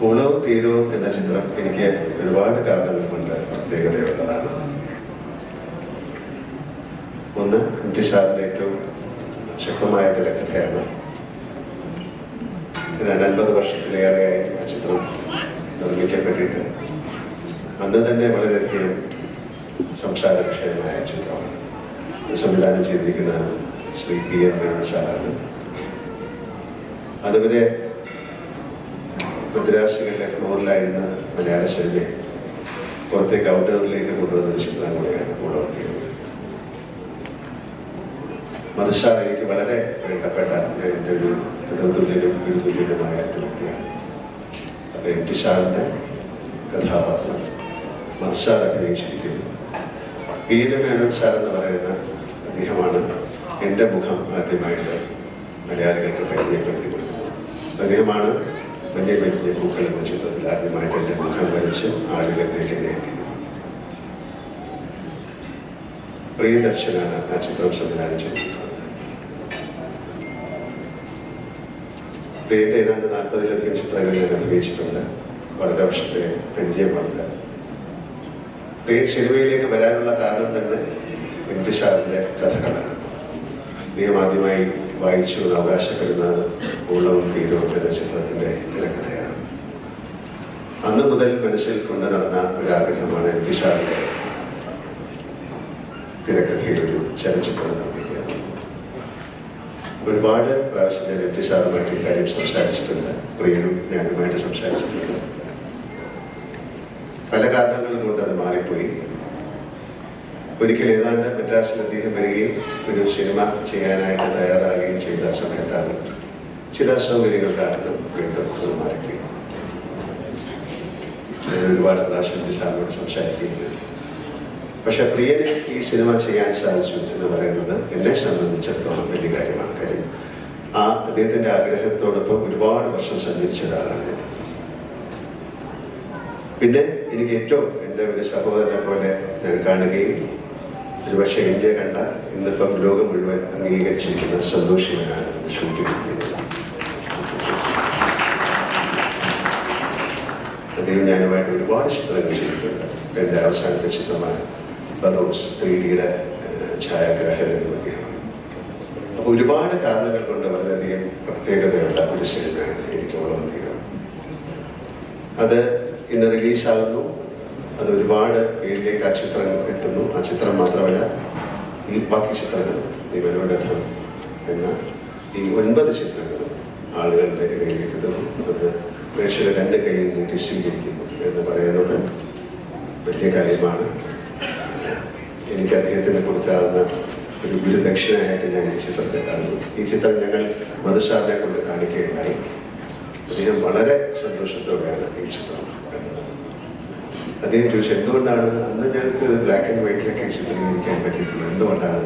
ഗുണവും തീരവും എന്ന ചിത്രം എനിക്ക് ഒരുപാട് കാരണങ്ങൾ കൊണ്ട് പ്രത്യേകതയുള്ളതാണ്. ഒന്ന് സാറിന്റെ ഏറ്റവും ശക്തമായ തിരക്കഥയാണ് ഏതാണ്ട് അൻപത് വർഷത്തിലേറെയായി ആ ചിത്രം നിർമ്മിക്കപ്പെട്ടിട്ട് അന്ന് തന്നെ വളരെയധികം സംസാര വിഷയമായ ചിത്രമാണ്. സംവിധാനം ചെയ്തിരിക്കുന്ന ശ്രീ പി എം വേണു സാറാണ്. അതുവരെ മദ്രാസുകളിലെ ഫ്ലോറിലായിരുന്ന മലയാള ശൈലി പുറത്തേക്ക് ഔട്ട്ഡോറിലേക്ക് കൊണ്ടുവന്ന ഒരു ചിത്രം കൂടെയാണ് ഗുണവത്തിയത് മധുശാല എനിക്ക് വളരെ വേണ്ടപ്പെട്ട എന്റെ ഒരു പിതൃതുല്യനും ഗുരുതുല്യനുമായ ഒരു വ്യക്തിയാണ്. അപ്പൊ എം ടി സാറിന്റെ കഥാപാത്രം മധുശാല അഭിനയിച്ചിരിക്കുന്നു. പീരമേനോൻ സാർ എന്ന് പറയുന്ന അദ്ദേഹമാണ് എന്റെ മുഖം ആദ്യമായിട്ട് മലയാളികൾക്ക് പരിചയപ്പെടുത്തി കൊടുക്കുന്നത് അദ്ദേഹമാണ് മഞ്ഞ വലിയ പൂക്കൾ എന്ന ചിത്രത്തിൽ ആദ്യമായിട്ട് എന്റെ മുഖം വലിച്ച് ആളുകളിലേക്ക് എന്നെ പ്രിയദർശനാണ് ആ ചിത്രം സംവിധാനം ചെയ്തിട്ടുള്ളത്. പ്രിയയുടെ ഏതാണ്ട് നാൽപ്പതിലധികം ചിത്രങ്ങൾ ഞാൻ അഭിനയിച്ചിട്ടുണ്ട്. വളരെ വർഷത്തെ പരിചയമുണ്ട്. പ്രിയ സിനിമയിലേക്ക് വരാനുള്ള കാരണം തന്നെ എം ടി കഥകളാണ്. അദ്ദേഹം ആദ്യമായി വായിച്ചു അവകാശപ്പെടുന്ന ഉള്ളവും തീരവും എന്ന ചിത്രത്തിന്റെ തിരക്കഥയാണ്. അന്ന് മുതൽ മനസ്സിൽ കൊണ്ടു നടന്ന ഒരു ആഗ്രഹമാണ് എം ടി സാറിന്റെ തിരക്കഥയിൽ ഒരു ചലച്ചിത്രം നിർമ്മിക്കുക. ഒരുപാട് പ്രാവശ്യം ഞാൻ എം ടി സാറുമായിട്ട് ഇക്കാര്യം സംസാരിച്ചിട്ടുണ്ട്. പ്രിയനും ഞാനുമായിട്ട് സംസാരിച്ചിട്ടുണ്ട്. പല കാരണങ്ങളും കൊണ്ട് അത് മാറിപ്പോയി. ഒരിക്കൽ ഏതാണ്ട് മദ്രാസിൽ അദ്ദേഹം വരികയും ഒരു സിനിമ ചെയ്യാനായിട്ട് സമയത്താണ് ചില അസൗകര്യങ്ങൾ കാരണം വീണ്ടും അത് മാറിക്കും ഒരുപാട് പ്രാവശ്യം സാറിനോട് സംസാരിക്കുന്നത് പക്ഷെ പ്രിയന് ഈ സിനിമ ചെയ്യാൻ സാധിച്ചു എന്ന് പറയുന്നത് എന്നെ സംബന്ധിച്ചിടത്തോളം വലിയ കാര്യമാണ്. കാര്യം ആ അദ്ദേഹത്തിന്റെ ആഗ്രഹത്തോടൊപ്പം ഒരുപാട് വർഷം സഞ്ചരിച്ച ഒരാളാണ് പിന്നെ എനിക്ക് ഏറ്റവും എന്റെ ഒരു സഹോദരനെ പോലെ ഞാൻ കാണുകയും ഒരുപക്ഷെ ഇന്ത്യ കണ്ട ഇന്നിപ്പം ലോകം മുഴുവൻ അംഗീകരിച്ചിരിക്കുന്ന സന്തോഷിവനാണ് ഇത് ഷൂട്ട് ചെയ്തിരിക്കുന്നത്. അദ്ദേഹം ഞാനുമായിട്ട് ഒരുപാട് ചിത്രങ്ങൾ ചെയ്തിട്ടുണ്ട്. എന്റെ അവസാനത്തെ ചിത്രമായ ബറോസ് ത്രീ ഡിയുടെ ഛായാഗ്രാഹകനും അദ്ദേഹമാണ് അപ്പോൾ ഒരുപാട് കാരണങ്ങൾ കൊണ്ട് വളരെയധികം പ്രത്യേകതയുള്ള ഒരു സിനിമ എനിക്ക് ഓളം തീരം അത് ഇന്ന് റിലീസാകുന്നു. അത് ഒരുപാട് പേരിലേക്ക് ആ ചിത്രം എത്തുന്നു. ആ ചിത്രം മാത്രമല്ല ഈ ബാക്കി ചിത്രങ്ങൾ ഈ മനോരഥം എന്ന ഈ ഒൻപത് ചിത്രങ്ങൾ ആളുകളുടെ ഇടയിലേക്ക് എത്തുന്നു. അത് പ്രേക്ഷകർ രണ്ട് കൈയിൽ നീട്ടി സ്വീകരിക്കുന്നു എന്ന് പറയുന്നത് വലിയ കാര്യമാണ്. എനിക്ക് അദ്ദേഹത്തിന് കൊടുക്കാവുന്ന ഒരു ഗുരുദക്ഷിണയായിട്ട് ഞാൻ ഈ ചിത്രത്തെ കാണുന്നു. ഈ ചിത്രം ഞങ്ങൾ മധുസാറിനെ കൊണ്ട് കാണിക്കുകയുണ്ടായി. അദ്ദേഹം വളരെ സന്തോഷത്തോടെയാണ് ഈ ചിത്രം കണ്ടത്. അദ്ദേഹം ചോദിച്ചു എന്തുകൊണ്ടാണ്? അന്ന് ഞങ്ങൾക്ക് ബ്ലാക്ക് ആൻഡ് വൈറ്റിലൊക്കെ ചിത്രീകരിക്കാൻ പറ്റിയിട്ടില്ല. എന്തുകൊണ്ടാണ്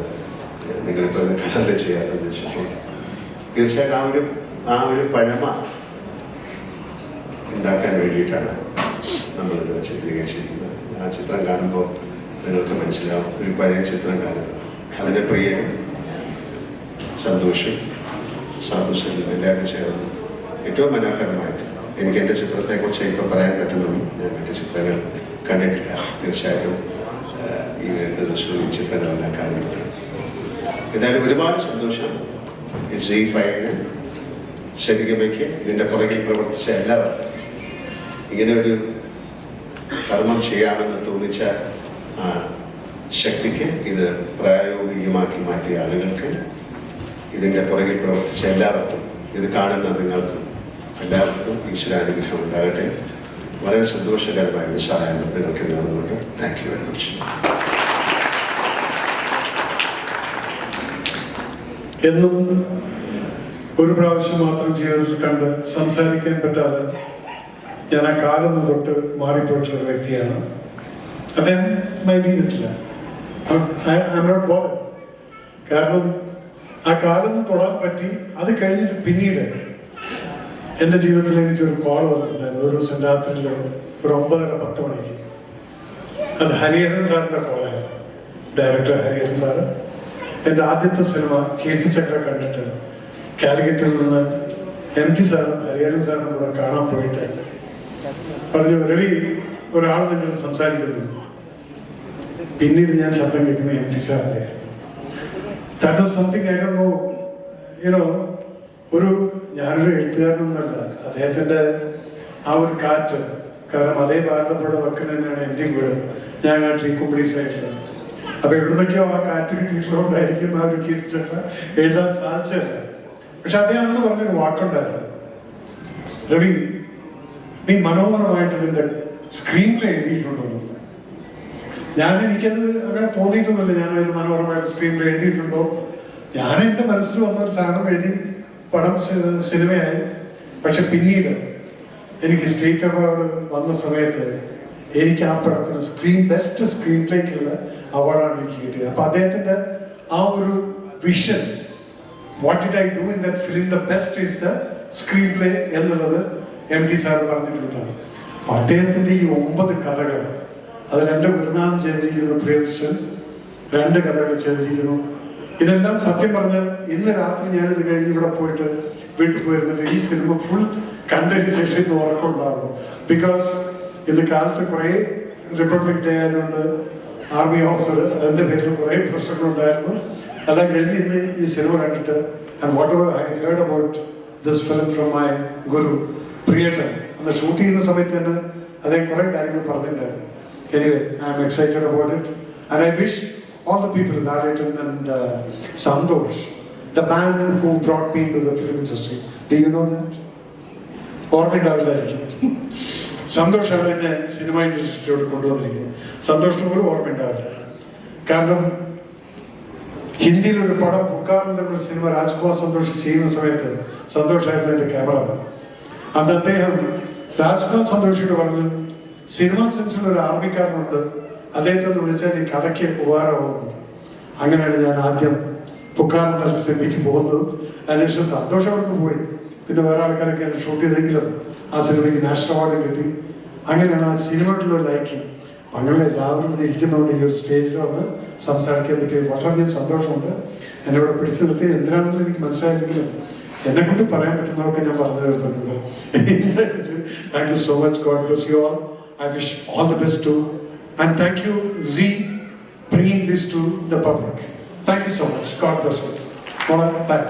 നിങ്ങളിപ്പോൾ അത് കളറിൽ ചെയ്യാത്തത് ചോദിച്ചപ്പോൾ തീർച്ചയായിട്ടും ആ ഒരു ആ ഒരു പഴമ ഉണ്ടാക്കാൻ വേണ്ടിയിട്ടാണ് നമ്മളിത് ചിത്രീകരിച്ചിരിക്കുന്നത്. ആ ചിത്രം കാണുമ്പോൾ നിങ്ങൾക്ക് മനസ്സിലാവും. ഒരു പഴയ ചിത്രം കാണുന്നത്. അതിന്റെ പ്രിയ സന്തോഷം സാധുശല്യം എല്ലാവരും ചേർന്ന് ഏറ്റവും മനോഹരമായിട്ട് എനിക്ക് എന്റെ ചിത്രത്തെക്കുറിച്ച് ഇപ്പോൾ പറയാൻ പറ്റുന്നുള്ളൂ ഞാൻ മറ്റു ചിത്രങ്ങൾ കണ്ടിട്ടില്ല. തീർച്ചയായിട്ടും ഈ രണ്ട് ദിവസവും ഈ ചിത്രങ്ങളെല്ലാം കാണുന്നത്. എന്തായാലും ഒരുപാട് സന്തോഷം ജി ഫൈവിന് ശരികമയ്ക്ക് ഇതിന്റെ പുറകിൽ പ്രവർത്തിച്ച എല്ലാവർക്കും ഇങ്ങനെ ഒരു കർമ്മം ചെയ്യാമെന്ന് തോന്നിച്ച ആ ശക്തിക്ക് ഇത് പ്രായോഗികമാക്കി മാറ്റിയ ആളുകൾക്ക് ഇതിന്റെ പുറകിൽ പ്രവർത്തിച്ച എല്ലാവർക്കും ഇത് കാണുന്ന നിങ്ങൾക്കും എല്ലാവർക്കും ഈശ്വരാനുഗ്രഹം ഉണ്ടാകട്ടെ. വളരെ സന്തോഷകരമായ ഒരു സഹായം നിങ്ങൾക്ക് നേർന്നുകൊണ്ട് താങ്ക് യു വെരി മച്ച് എന്നും ഒരു പ്രാവശ്യം മാത്രം ജീവിതത്തിൽ കണ്ട് സംസാരിക്കാൻ പറ്റാതെ ഞാൻ ആ കാലം തൊട്ട് മാറിപ്പോയിട്ടുള്ള വ്യക്തിയാണ്. അദ്ദേഹം ബോധർ കാരണം ആ കാലം തൊടാൻ പറ്റി അത് കഴിഞ്ഞിട്ട് പിന്നീട് എന്റെ ജീവിതത്തിൽ എനിക്കൊരു കോൾ വന്നിട്ടുണ്ടായിരുന്നു. ഒരു ദിവസം രാത്രിയിൽ ഒരു ഒമ്പതര പത്ത് മണിക്ക്. അത് ഹരിഹരൻ സാറിന്റെ കോളായിരുന്നു ഡയറക്ടർ ഹരിഹരൻ സാറ് എന്റെ ആദ്യത്തെ സിനിമ കീർത്തിചക്ര കണ്ടിട്ട് കാലിക്കറ്റിൽ നിന്ന് എം ടി സാറും ഹരിഹരൻ സാറിനും കൂടെ കാണാൻ പോയിട്ട് പറഞ്ഞു രവി ഒരാൾ നിങ്ങൾ സംസാരിക്കുന്നു. പിന്നീട് ഞാൻ ശബ്ദം കേൾക്കുന്ന എം ടി സാറിന്റെ ദാറ്റ് സംതിങ് ഐ ഡോ ഒരു ഞാനൊരു എഴുത്തുകാരനൊന്നല്ല അദ്ദേഹത്തിന്റെ ആ ഒരു കാറ്റ് കാരണം അതേ ഭാരതപ്പുഴ വക്കിൽ തന്നെയാണ് എന്റെ വീട്. ഞാൻ ആ ട്രീ ട്രീക്കുമ്പടി സൈഡിൽ അപ്പൊ എവിടുന്നൊക്കെയോ ആ കാറ്റ് കിട്ടിയിട്ടുള്ളതുകൊണ്ടായിരിക്കും ആ ഒരു കീർത്തിച്ചക്ര എഴുതാൻ സാധിച്ചത്. പക്ഷെ അദ്ദേഹം അന്ന് പറഞ്ഞൊരു വാക്കുണ്ടായിരുന്നു. രവി നീ മനോഹരമായിട്ട് നിന്റെ സ്ക്രീനിൽ എഴുതിയിട്ടുണ്ടെന്ന് ഞാൻ എനിക്കത് അങ്ങനെ തോന്നിയിട്ടൊന്നുമില്ല. ഞാൻ അതിന് മനോഹരമായിട്ട് സ്ക്രീനിൽ എഴുതിയിട്ടുണ്ടോ? ഞാൻ എന്റെ മനസ്സിൽ വന്ന ഒരു സാധനം എഴുതി പടം സിനിമയായി. പക്ഷെ പിന്നീട് എനിക്ക് സ്റ്റേറ്റ് അവാർഡ് വന്ന സമയത്ത് എനിക്ക് ആ പടത്തിന് സ്ക്രീൻ ബെസ്റ്റ് സ്ക്രീൻ പ്ലേക്കുള്ള അവാർഡാണ് എനിക്ക് കിട്ടിയത്. അപ്പൊ അദ്ദേഹത്തിന്റെ ആ ഒരു vision what did I do in that film the best is the screenplay എന്നുള്ളത് എം ടി സാർ പറഞ്ഞിട്ടുണ്ടാണ് അപ്പൊ അദ്ദേഹത്തിന്റെ ഈ ഒമ്പത് കഥകൾ അത് രണ്ട് ഗുരുനാഥൻ ചെയ്തിരിക്കുന്നു പ്രിയദർശൻ. രണ്ട് കഥകൾ ചെയ്തിരിക്കുന്നു ഇതെല്ലാം സത്യം പറഞ്ഞാൽ ഇന്ന് രാത്രി ഞാനിത് കഴിഞ്ഞ് ഇവിടെ പോയിട്ട് വീട്ടിൽ പോയിരുന്നിട്ട് ഈ സിനിമ ഫുൾ കണ്ടതിന് ശേഷം ഇന്ന് ഉറക്കമുണ്ടാകും ബിക്കോസ് ഇന്ന് കാലത്ത് കുറേ റിപ്പബ്ലിക് ഡേ ആയതുകൊണ്ട് ആർമി ഓഫീസർ അതിന്റെ പേരിൽ കുറേ പ്രശ്നങ്ങളുണ്ടായിരുന്നു എല്ലാം കഴിഞ്ഞ് ഇന്ന് ഈ സിനിമ കണ്ടിട്ട് and what I heard about this film from my ഗുരു പ്രിയട്ടൻ. അന്ന് ഷൂട്ട് ചെയ്യുന്ന സമയത്ത് തന്നെ അദ്ദേഹം കുറേ കാര്യങ്ങൾ പറഞ്ഞിട്ടുണ്ടായിരുന്നു. Anyway I am excited about it and I wish all the people, Lariton and uh, Sandosh, man who brought me into the film industry. Do you know that? ഓർമ്മയുണ്ടാവില്ലായിരിക്കും സന്തോഷാണ് എന്നെ സിനിമ ഇൻഡസ്ട്രിയോട് കൊണ്ടുവന്നിരിക്കുന്നത്. സന്തോഷിന് പോലും ഓർമ്മയുണ്ടാവില്ല കാരണം ഹിന്ദിയിൽ ഒരു പടം പുക്കാറിന്റെ ഒരു സിനിമ രാജ്കുമാർ സന്തോഷ് ചെയ്യുന്ന സമയത്ത് സന്തോഷായിരുന്നു എന്റെ ക്യാമറമാൻ അന്ന് അദ്ദേഹം രാജ്കുമാർ സന്തോഷിയോട് പറഞ്ഞു സിനിമ സെൻസിൽ ഒരു ആർമിക്കാരനുണ്ട്. അദ്ദേഹത്തെ ഒന്ന് വിളിച്ചാൽ ഈ കഥയ്ക്ക് ഉപകാരമാകുന്നു. അങ്ങനെയാണ് ഞാൻ ആദ്യം പുക്കാരൻ സിനിമയ്ക്ക് പോകുന്നത്. അതിനുശേഷം സന്തോഷം പോയി. പിന്നെ വേറെ ആൾക്കാരൊക്കെയാണ് ഷൂട്ട് ചെയ്തെങ്കിലും ആ സിനിമയ്ക്ക് നാഷണൽ അവാർഡ് കിട്ടി. അങ്ങനെയാണ് ആ സിനിമയോടുള്ള ലൈക്ക് അങ്ങനെ എല്ലാവരും ഇവിടെ ഇരിക്കുന്നതുകൊണ്ട് ഈ ഒരു സ്റ്റേജിൽ വന്ന് സംസാരിക്കാൻ പറ്റിയ വളരെയധികം സന്തോഷമുണ്ട്. എന്നെ ഇവിടെ പിടിച്ചു നിർത്തി. എന്തിനാണെന്ന് എനിക്ക് മനസ്സിലായില്ലെങ്കിലും എന്നെ കൊണ്ട് പറയാൻ പറ്റുന്നതൊക്കെ ഞാൻ പറഞ്ഞു തീർത്തിട്ടുണ്ട് thank you so much God bless you all I wish all the best too and thank you see bringing this to the public thank you so much God bless you bye